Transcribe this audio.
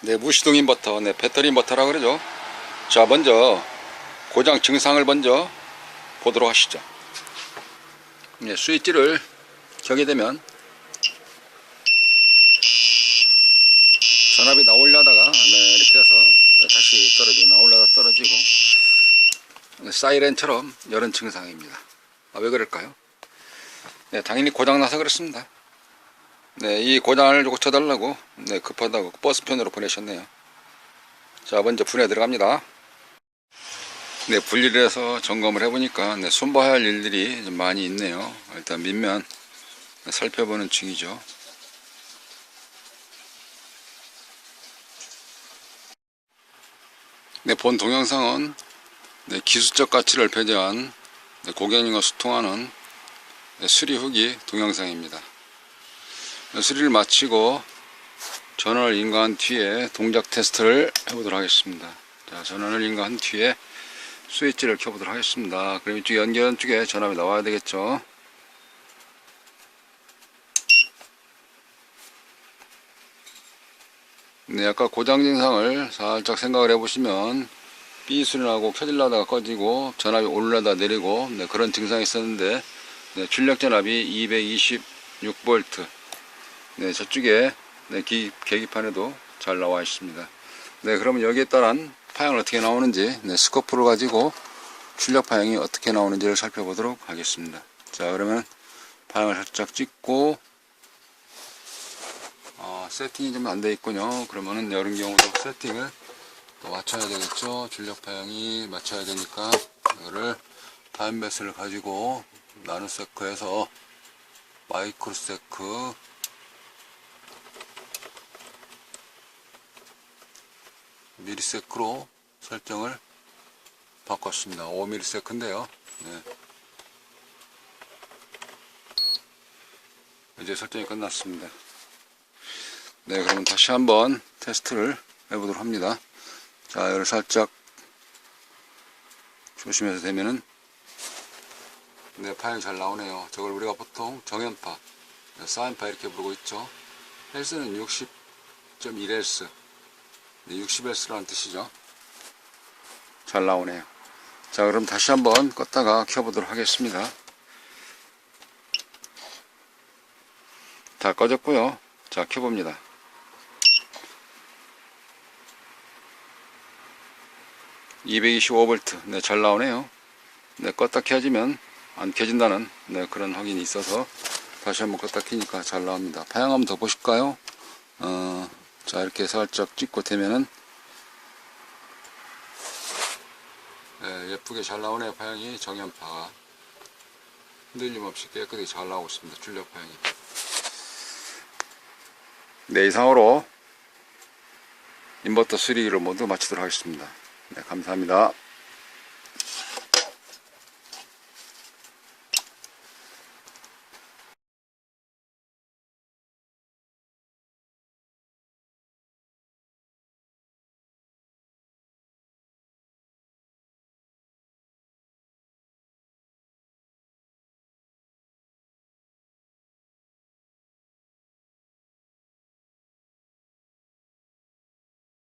네, 무시동 인버터, 네, 배터리 인버터라 그러죠. 자, 먼저 고장 증상을 먼저 보도록 하시죠. 네, 스위치를 켜게 되면 전압이 나오려다가 네, 이렇게 해서 다시 떨어지고 나오려다 떨어지고 네, 사이렌처럼 이런 증상입니다. 아, 왜 그럴까요? 네, 당연히 고장나서 그렇습니다. 네, 이 고장을 고쳐달라고 네, 급하다고 버스편으로 보내셨네요. 자, 먼저 분해 들어갑니다. 네, 분리를 해서 점검을 해보니까 네, 손봐야 할 일들이 좀 많이 있네요. 일단 밑면 살펴보는 중이죠. 네, 본 동영상은 네, 기술적 가치를 배제한 네, 고객님과 소통하는 네, 수리 후기 동영상입니다. 네, 수리를 마치고 전원을 인가한 뒤에 동작 테스트를 해보도록 하겠습니다. 자, 전원을 인가한 뒤에 스위치를 켜보도록 하겠습니다. 그럼 이쪽 연결 쪽에 전압이 나와야 되겠죠. 네, 아까 고장 증상을 살짝 생각을 해보시면 삐 소리 나고 켜질라다가 꺼지고 전압이 올라다 내리고 네, 그런 증상이 있었는데 네, 출력 전압이 226V 네, 저쪽에 네, 기, 계기판에도 잘 나와 있습니다. 네, 그러면 여기에 따른 파형을 어떻게 나오는지 네, 스코프를 가지고 출력 파형이 어떻게 나오는지를 살펴보도록 하겠습니다. 자, 그러면 파형을 살짝 찍고 어, 세팅이 좀 안 돼 있군요. 그러면은 이런 경우도 세팅을 또 맞춰야 되겠죠. 출력 파형이 맞춰야 되니까 이거를 타임 베스를 가지고 나노세크에서 마이크로세크 미리세크로 설정을 바꿨습니다. 5미리세크인데요. 네. 이제 설정이 끝났습니다. 네, 그러면 다시 한번 테스트를 해보도록 합니다. 자, 이걸 살짝 조심해서 되면은 네, 파일 잘 나오네요. 저걸 우리가 보통 정연파, 사인파 이렇게 부르고 있죠. 헬스는 60.1Hz, 네, 60Hz라는 뜻이죠. 잘 나오네요. 자, 그럼 다시 한번 껐다가 켜보도록 하겠습니다. 다 꺼졌고요. 자, 켜봅니다. 225V, 네, 잘 나오네요. 네, 껐다 켜지면 안 켜진다는 네, 그런 확인이 있어서 다시 한번 껐다 켜니까 잘 나옵니다. 파양 한번 더 보실까요? 어, 자, 이렇게 살짝 찍고 되면은 네, 예쁘게 잘 나오네요. 파양이 정연파가 흔들림 없이 깨끗하게 잘 나오고 있습니다. 출력 파양이. 네, 이상으로 인버터 수리를 모두 마치도록 하겠습니다. 네, 감사합니다.